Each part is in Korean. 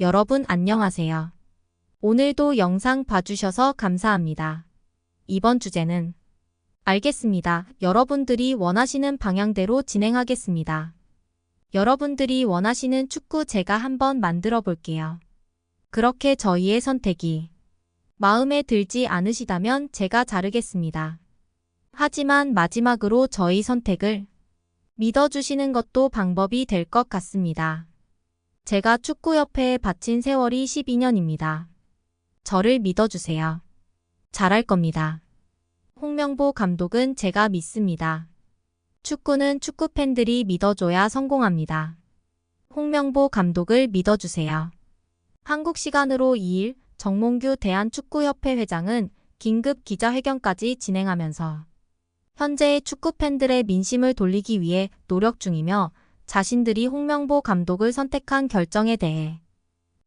여러분 안녕하세요. 오늘도 영상 봐주셔서 감사합니다. 이번 주제는 알겠습니다. 여러분들이 원하시는 방향대로 진행하겠습니다. 여러분들이 원하시는 축구 제가 한번 만들어 볼게요. 그렇게 저희의 선택이 마음에 들지 않으시다면 제가 자르겠습니다. 하지만 마지막으로 저희 선택을 믿어주시는 것도 방법이 될 것 같습니다. 제가 축구협회에 바친 세월이 12년입니다. 저를 믿어주세요. 잘할 겁니다. 홍명보 감독은 제가 믿습니다. 축구는 축구 팬들이 믿어줘야 성공합니다. 홍명보 감독을 믿어주세요. 한국 시간으로 2일 정몽규 대한축구협회 회장은 긴급 기자회견까지 진행하면서 현재의 축구 팬들의 민심을 돌리기 위해 노력 중이며 자신들이 홍명보 감독을 선택한 결정에 대해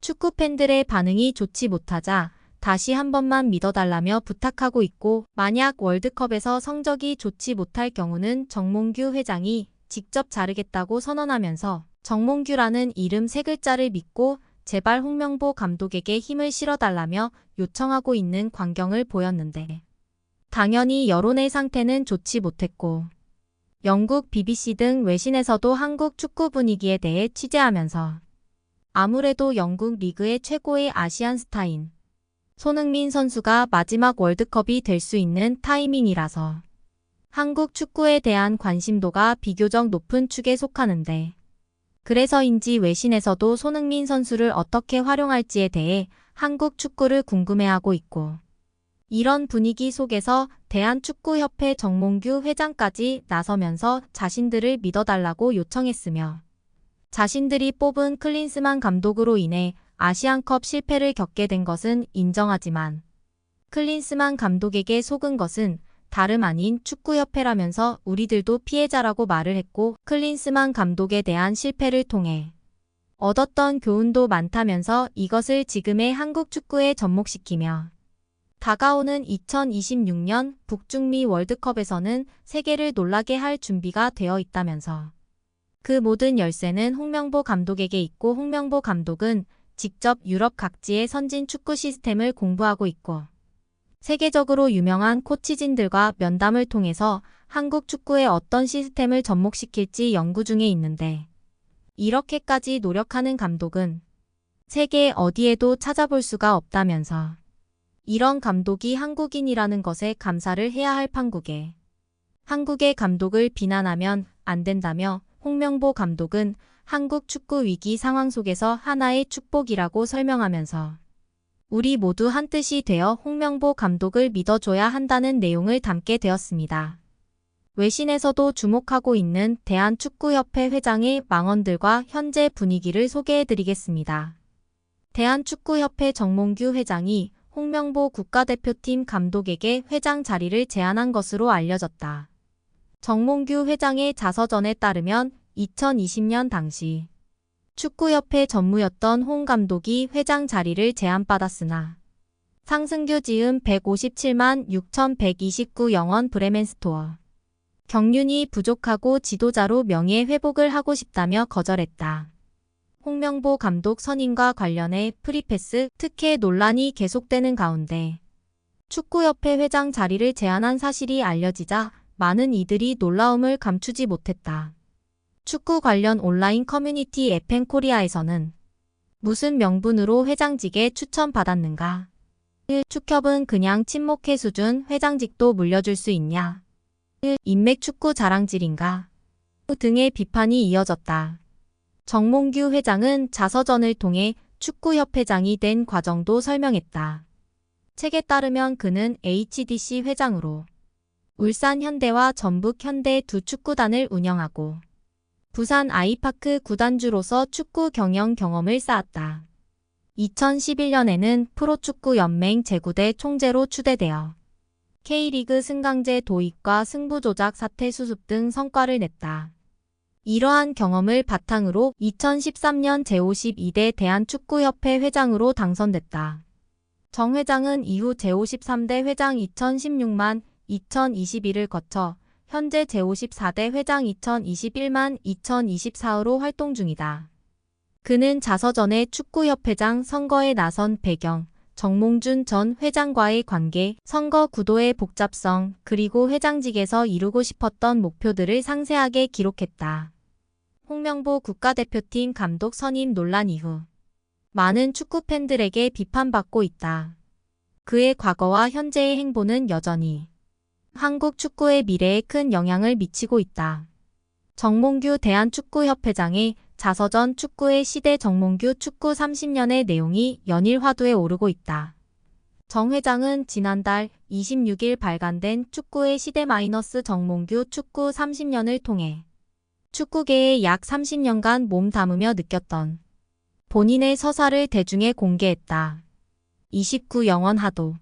축구 팬들의 반응이 좋지 못하자 다시 한 번만 믿어달라며 부탁하고 있고 만약 월드컵에서 성적이 좋지 못할 경우는 정몽규 회장이 직접 자르겠다고 선언하면서 정몽규라는 이름 세 글자를 믿고 제발 홍명보 감독에게 힘을 실어달라며 요청하고 있는 광경을 보였는데 당연히 여론의 상태는 좋지 못했고 영국 BBC 등 외신에서도 한국 축구 분위기에 대해 취재하면서 아무래도 영국 리그의 최고의 아시안 스타인 손흥민 선수가 마지막 월드컵이 될 수 있는 타이밍이라서 한국 축구에 대한 관심도가 비교적 높은 축에 속하는데 그래서인지 외신에서도 손흥민 선수를 어떻게 활용할지에 대해 한국 축구를 궁금해하고 있고 이런 분위기 속에서 대한축구협회 정몽규 회장까지 나서면서 자신들을 믿어달라고 요청했으며 자신들이 뽑은 클린스만 감독으로 인해 아시안컵 실패를 겪게 된 것은 인정하지만 클린스만 감독에게 속은 것은 다름 아닌 축구협회라면서 우리들도 피해자라고 말을 했고 클린스만 감독에 대한 실패를 통해 얻었던 교훈도 많다면서 이것을 지금의 한국 축구에 접목시키며 다가오는 2026년 북중미 월드컵에서는 세계를 놀라게 할 준비가 되어 있다면서 그 모든 열쇠는 홍명보 감독에게 있고 홍명보 감독은 직접 유럽 각지의 선진 축구 시스템을 공부하고 있고 세계적으로 유명한 코치진들과 면담을 통해서 한국 축구의 어떤 시스템을 접목시킬지 연구 중에 있는데 이렇게까지 노력하는 감독은 세계 어디에도 찾아볼 수가 없다면서 이런 감독이 한국인이라는 것에 감사를 해야 할 판국에 한국의 감독을 비난하면 안 된다며 홍명보 감독은 한국 축구 위기 상황 속에서 하나의 축복이라고 설명하면서 우리 모두 한 뜻이 되어 홍명보 감독을 믿어줘야 한다는 내용을 담게 되었습니다. 외신에서도 주목하고 있는 대한축구협회 회장의 망언들과 현재 분위기를 소개해드리겠습니다. 대한축구협회 정몽규 회장이 홍명보 국가대표팀 감독에게 회장 자리를 제안한 것으로 알려졌다. 정몽규 회장의 자서전에 따르면 2020년 당시 축구협회 전무였던 홍 감독이 회장 자리를 제안받았으나 상승규 지음 157만 6,129영원 브레멘 스토어 경륜이 부족하고 지도자로 명예 회복을 하고 싶다며 거절했다. 홍명보 감독 선임과 관련해 프리패스 특혜 논란이 계속되는 가운데 축구협회 회장 자리를 제안한 사실이 알려지자 많은 이들이 놀라움을 감추지 못했다. 축구 관련 온라인 커뮤니티 에펜 코리아에서는 무슨 명분으로 회장직에 추천받았는가? 1. 축협은 그냥 친목회 수준 회장직도 물려줄 수 있냐? 1. 인맥 축구 자랑질인가? 등의 비판이 이어졌다. 정몽규 회장은 자서전을 통해 축구협회장이 된 과정도 설명했다. 책에 따르면 그는 HDC 회장으로 울산 현대와 전북 현대 두 축구단을 운영하고 부산 아이파크 구단주로서 축구 경영 경험을 쌓았다. 2011년에는 프로축구 연맹 제9대 총재로 추대되어 K리그 승강제 도입과 승부 조작 사태 수습 등 성과를 냈다. 이러한 경험을 바탕으로 2013년 제52대 대한축구협회 회장으로 당선됐다. 정 회장은 이후 제53대 회장 2016만 2021을 거쳐 현재 제54대 회장 2021만 2024호로 활동 중이다. 그는 자서전에 축구협회장 선거에 나선 배경, 정몽준 전 회장과의 관계, 선거 구도의 복잡성, 그리고 회장직에서 이루고 싶었던 목표들을 상세하게 기록했다. 홍명보 국가대표팀 감독 선임 논란 이후 많은 축구 팬들에게 비판받고 있다. 그의 과거와 현재의 행보는 여전히 한국 축구의 미래에 큰 영향을 미치고 있다. 정몽규 대한축구협회장의 자서전 축구의 시대 정몽규 축구 30년의 내용이 연일 화두에 오르고 있다. 정 회장은 지난달 26일 발간된 축구의 시대 마이너스 정몽규 축구 30년을 통해 축구계에 약 30년간 몸 담으며 느꼈던 본인의 서사를 대중에 공개했다. 29 영원 하도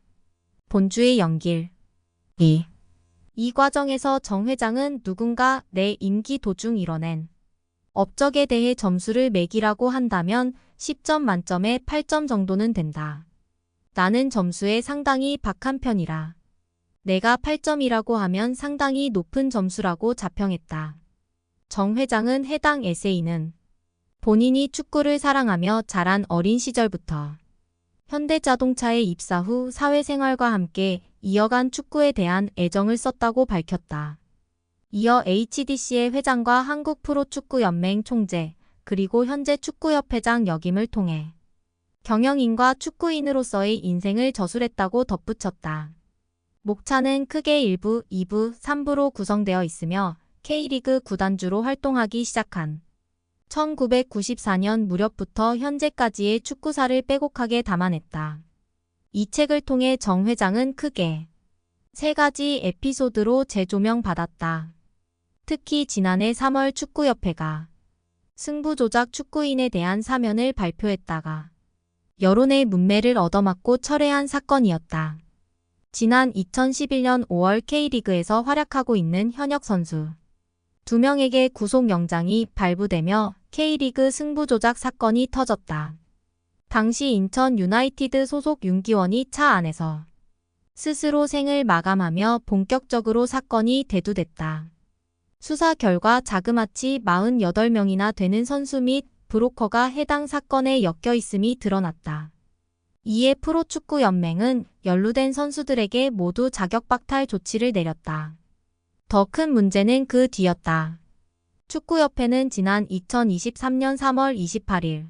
본주의 연길 2. 이 과정에서 정 회장은 누군가 내 임기 도중 이뤄낸 업적에 대해 점수를 매기라고 한다면 10점 만점에 8점 정도는 된다. 나는 점수에 상당히 박한 편이라. 내가 8점이라고 하면 상당히 높은 점수라고 자평했다. 정 회장은 해당 에세이는 본인이 축구를 사랑하며 자란 어린 시절부터 현대자동차에 입사 후 사회생활과 함께 이어간 축구에 대한 애정을 썼다고 밝혔다. 이어 HDC의 회장과 한국 프로축구연맹 총재, 그리고 현재 축구협회장 역임을 통해 경영인과 축구인으로서의 인생을 저술했다고 덧붙였다. 목차는 크게 1부, 2부, 3부로 구성되어 있으며 K리그 구단주로 활동하기 시작한 1994년 무렵부터 현재까지의 축구사를 빼곡하게 담아냈다. 이 책을 통해 정 회장은 크게 세 가지 에피소드로 재조명받았다. 특히 지난해 3월 축구협회가 승부조작 축구인에 대한 사면을 발표했다가 여론의 문매를 얻어맞고 철회한 사건이었다. 지난 2011년 5월 K리그에서 활약하고 있는 현역 선수 2명에게 구속영장이 발부되며 K리그 승부조작 사건이 터졌다. 당시 인천 유나이티드 소속 윤기원이 차 안에서 스스로 생을 마감하며 본격적으로 사건이 대두됐다. 수사 결과 자그마치 48명이나 되는 선수 및 브로커가 해당 사건에 엮여 있음이 드러났다. 이에 프로축구연맹은 연루된 선수들에게 모두 자격박탈 조치를 내렸다. 더 큰 문제는 그 뒤였다. 축구협회는 지난 2023년 3월 28일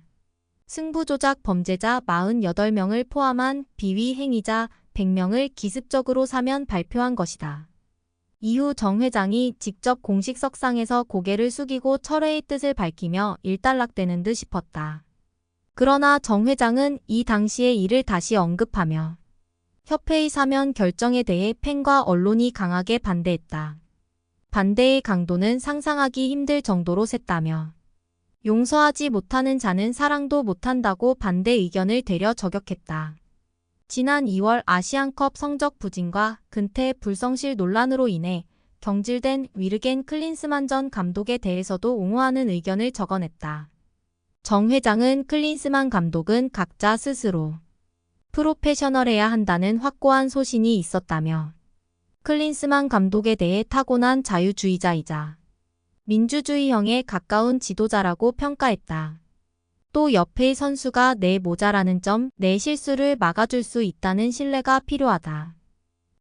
승부조작 범죄자 48명을 포함한 비위 행위자 100명을 기습적으로 사면 발표한 것이다. 이후 정 회장이 직접 공식 석상에서 고개를 숙이고 철회의 뜻을 밝히며 일단락되는 듯 싶었다. 그러나 정 회장은 이 당시의 일을 다시 언급하며 협회의 사면 결정에 대해 팬과 언론이 강하게 반대했다. 반대의 강도는 상상하기 힘들 정도로 셌다며 용서하지 못하는 자는 사랑도 못한다고 반대 의견을 대려 저격했다. 지난 2월 아시안컵 성적 부진과 근태 불성실 논란으로 인해 경질된 위르겐 클린스만 전 감독에 대해서도 옹호하는 의견을 적어냈다. 정 회장은 클린스만 감독은 각자 스스로 프로페셔널해야 한다는 확고한 소신이 있었다며 클린스만 감독에 대해 타고난 자유주의자이자 민주주의형에 가까운 지도자라고 평가했다. 또 옆의 선수가 내 모자라는 점, 내 실수를 막아줄 수 있다는 신뢰가 필요하다.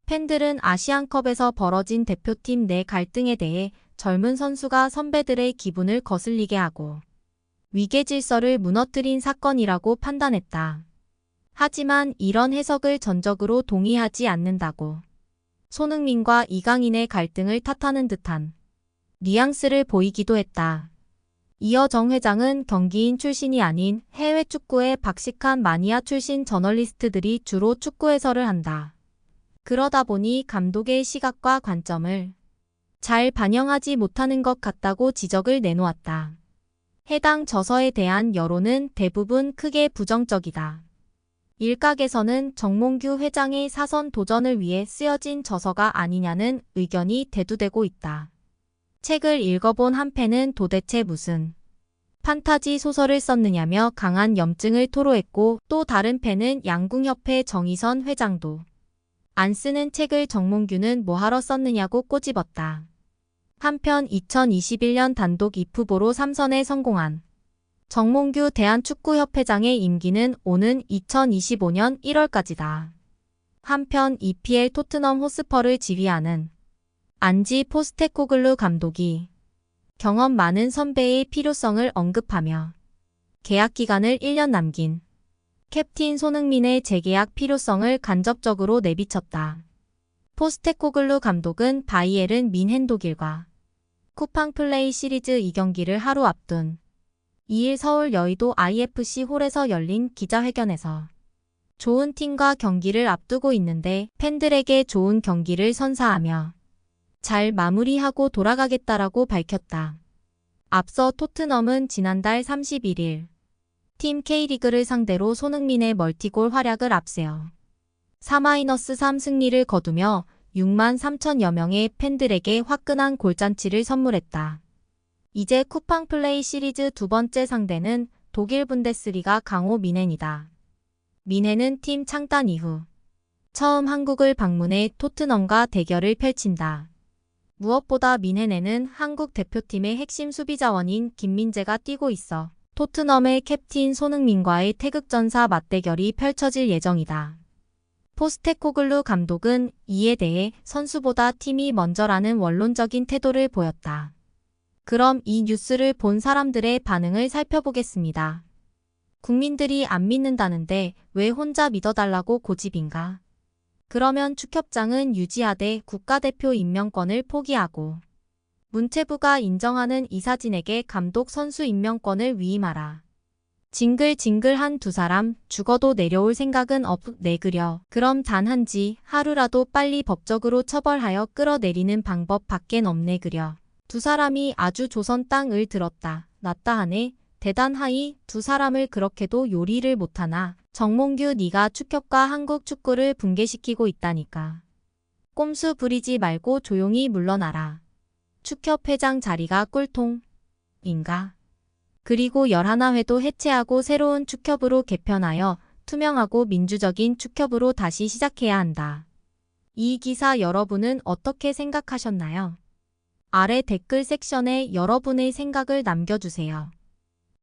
팬들은 아시안컵에서 벌어진 대표팀 내 갈등에 대해 젊은 선수가 선배들의 기분을 거슬리게 하고 위계 질서를 무너뜨린 사건이라고 판단했다. 하지만 이런 해석을 전적으로 동의하지 않는다고 손흥민과 이강인의 갈등을 탓하는 듯한 뉘앙스를 보이기도 했다. 이어 정 회장은 경기인 출신이 아닌 해외 축구의 박식한 마니아 출신 저널리스트들이 주로 축구 해설을 한다. 그러다 보니 감독의 시각과 관점을 잘 반영하지 못하는 것 같다고 지적을 내놓았다. 해당 저서에 대한 여론은 대부분 크게 부정적이다. 일각에서는 정몽규 회장의 사선 도전을 위해 쓰여진 저서가 아니냐는 의견이 대두되고 있다. 책을 읽어본 한 팬은 도대체 무슨 판타지 소설을 썼느냐며 강한 염증을 토로했고 또 다른 팬은 양궁협회 정의선 회장도 안 쓰는 책을 정몽규는 뭐하러 썼느냐고 꼬집었다. 한편 2021년 단독 2후보로 3선에 성공한 정몽규 대한축구협회장의 임기는 오는 2025년 1월까지다. 한편 EPL 토트넘 호스퍼를 지휘하는 안지 포스테코글루 감독이 경험 많은 선배의 필요성을 언급하며 계약 기간을 1년 남긴 캡틴 손흥민의 재계약 필요성을 간접적으로 내비쳤다. 포스테코글루 감독은 바이에른 민헨 독일과 쿠팡 플레이 시리즈 2경기를 하루 앞둔 2일 서울 여의도 IFC 홀에서 열린 기자회견에서 좋은 팀과 경기를 앞두고 있는데 팬들에게 좋은 경기를 선사하며 잘 마무리하고 돌아가겠다라고 밝혔다. 앞서 토트넘은 지난달 31일 팀 K리그를 상대로 손흥민의 멀티골 활약을 앞세워 4-3 승리를 거두며 6만 3천여 명의 팬들에게 화끈한 골잔치를 선물했다. 이제 쿠팡 플레이 시리즈 두 번째 상대는 독일 분데스리가 강호 미넨이다. 미넨은 팀 창단 이후 처음 한국을 방문해 토트넘과 대결을 펼친다. 무엇보다 미넨에는 한국 대표팀의 핵심 수비 자원인 김민재가 뛰고 있어 토트넘의 캡틴 손흥민과의 태극전사 맞대결이 펼쳐질 예정이다. 포스테코글루 감독은 이에 대해 선수보다 팀이 먼저라는 원론적인 태도를 보였다. 그럼 이 뉴스를 본 사람들의 반응을 살펴보겠습니다. 국민들이 안 믿는다는데 왜 혼자 믿어달라고 고집인가? 그러면 축협장은 유지하되 국가대표 임명권을 포기하고 문체부가 인정하는 이사진에게 감독 선수 임명권을 위임하라. 징글징글한 두 사람 죽어도 내려올 생각은 없네 그려. 그럼 단 한지 하루라도 빨리 법적으로 처벌하여 끌어내리는 방법 밖엔 없네 그려. 두 사람이 아주 조선 땅을 들었다. 놨다 하네. 대단하이 두 사람을 그렇게도 요리를 못하나. 정몽규 네가 축협과 한국 축구를 붕괴시키고 있다니까. 꼼수 부리지 말고 조용히 물러나라. 축협 회장 자리가 꿀통 인가? 그리고 11회도 해체하고 새로운 축협으로 개편하여 투명하고 민주적인 축협으로 다시 시작해야 한다. 이 기사 여러분은 어떻게 생각하셨나요? 아래 댓글 섹션에 여러분의 생각을 남겨주세요.